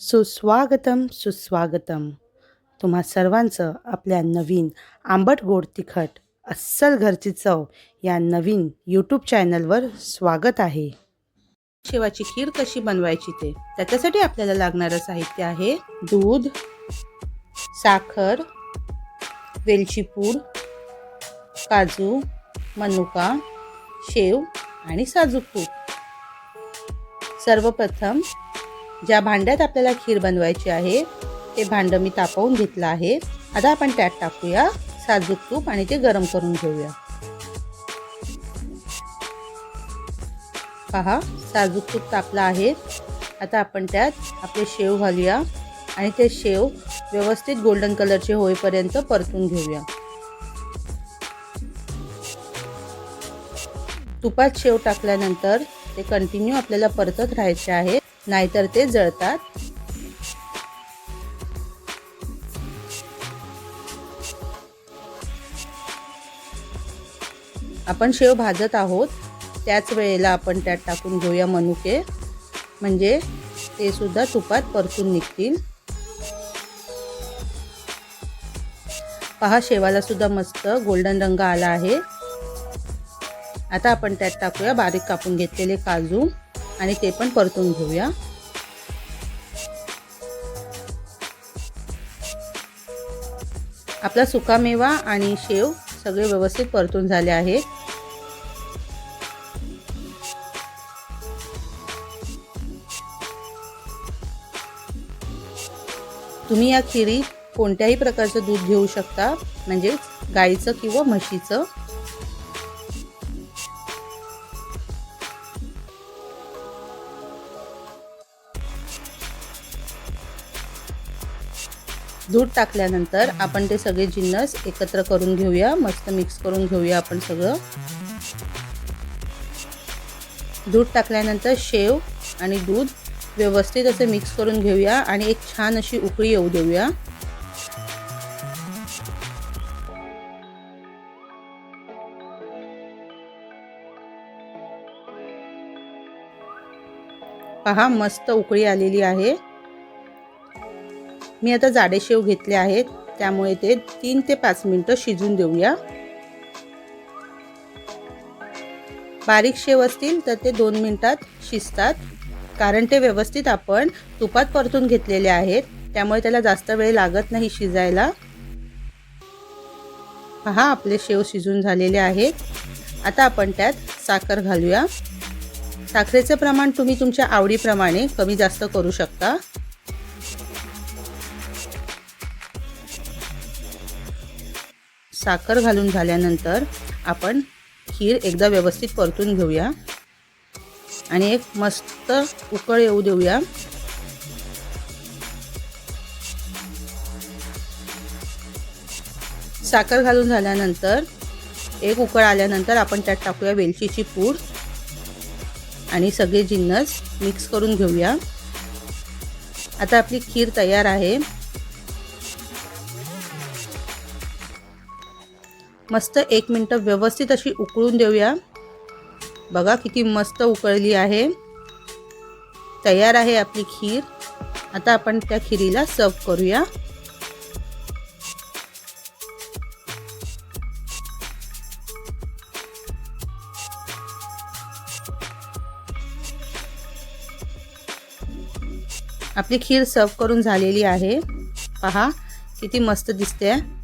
सुस्वागतम सुस्वागतम. तुम्हा सर्वांचं आपल्या नवीन आंबट गोड तिखट अस्सल घरची चव या नवीन यूट्यूब चॅनलवर स्वागत आहे. शेवाची खीर कशी बनवायची ते? त्याच्यासाठी आपल्याला लागणारं साहित्य आहे दूध साखर वेलची पूड काजू मनुका शेव आणि साजूक सर्वप्रथम ज्या भांड्यात आपल्याला खीर बनवायची आहे ते भांडं मी तापवून घेतलं आहे. आता आपण त्यात टाकूया. साजूक तूप आणि ते गरम करून घेऊया. पहा साजूक तूप तापलं आहे. आता आपण त्यात आपले शेव घालूया आणि ते शेव व्यवस्थित गोल्डन कलरचे होईपर्यंत परतून घेऊया. तुपात शेव टाकल्यानंतर ते कंटिन्यू आपल्याला परतत राहायचे आहे. नाहीतर ते जळतात. आपण शेव भाजत आहोत. त्याच वेळेला आपण त्यात टाकून घेऊया मनुके. म्हणजे ते सुद्धा तुपात परतून निघतील. पहा शेवाला सुद्धा मस्त गोल्डन रंग आला आहे. आता आपण त्यात टाकूया बारीक कापून घेतलेले काजू. आणि ते पण परतून घेऊया. आपला सुकामेवा आणि शेव सगळे व्यवस्थित परतून झाले आहेत. तुम्ही या खिरीत कोणत्याही प्रकारचं दूध घेऊ शकता म्हणजेच गाईचं किंवा म्हशीचं. दूध टाकल्यानंतर आपण ते सगळे जिन्नस एकत्र करून घेऊया. मस्त मिक्स करून घेऊया आपण सगळं. दूध टाकल्यानंतर शेव आणि दूध व्यवस्थित असे मिक्स करून घेऊया आणि एक छान अशी उकळी येऊ देऊया. पहा मस्त उकळी आलेली आहे. मी आता जाडे शेव घेतले आहेत. त्यामुळे ते तीन ते पाच मिनटं शिजून देऊया. बारीक शेव असतील तर ते दोन मिनटात शिजतात. कारण ते व्यवस्थित आपण तुपात परतून घेतलेले आहेत. त्यामुळे त्याला जास्त वेळ लागत नाही शिजायला. पहा आपले शेव शिजून झालेले आहेत. आता आपण त्यात साखर घालूया. साखरेचं प्रमाण तुम्ही तुमच्या आवडीप्रमाणे कमी जास्त करू शकता. साखर घालून झाल्यानंतर आपण खीर एकदा व्यवस्थित परतून घेऊया. आणि एक मस्त उकळ येऊ देऊया. साखर घालून झाल्यानंतर एक उकळ आल्यानंतर आपण त्यात टाकूया वेलचीची पूड आणि सगळे जिन्नस मिक्स करून घेऊया. आता आपली खीर तयार आहे. मस्त एक मिनटं व्यवस्थित अशी उकळून देऊया. बघा किती मस्त उकळली आहे. तयार आहे आपली खीर. आता आपण त्या खिरीला सर्व करूया. आपली खीर सर्व करून झालेली आहे. पहा किती मस्त दिसते.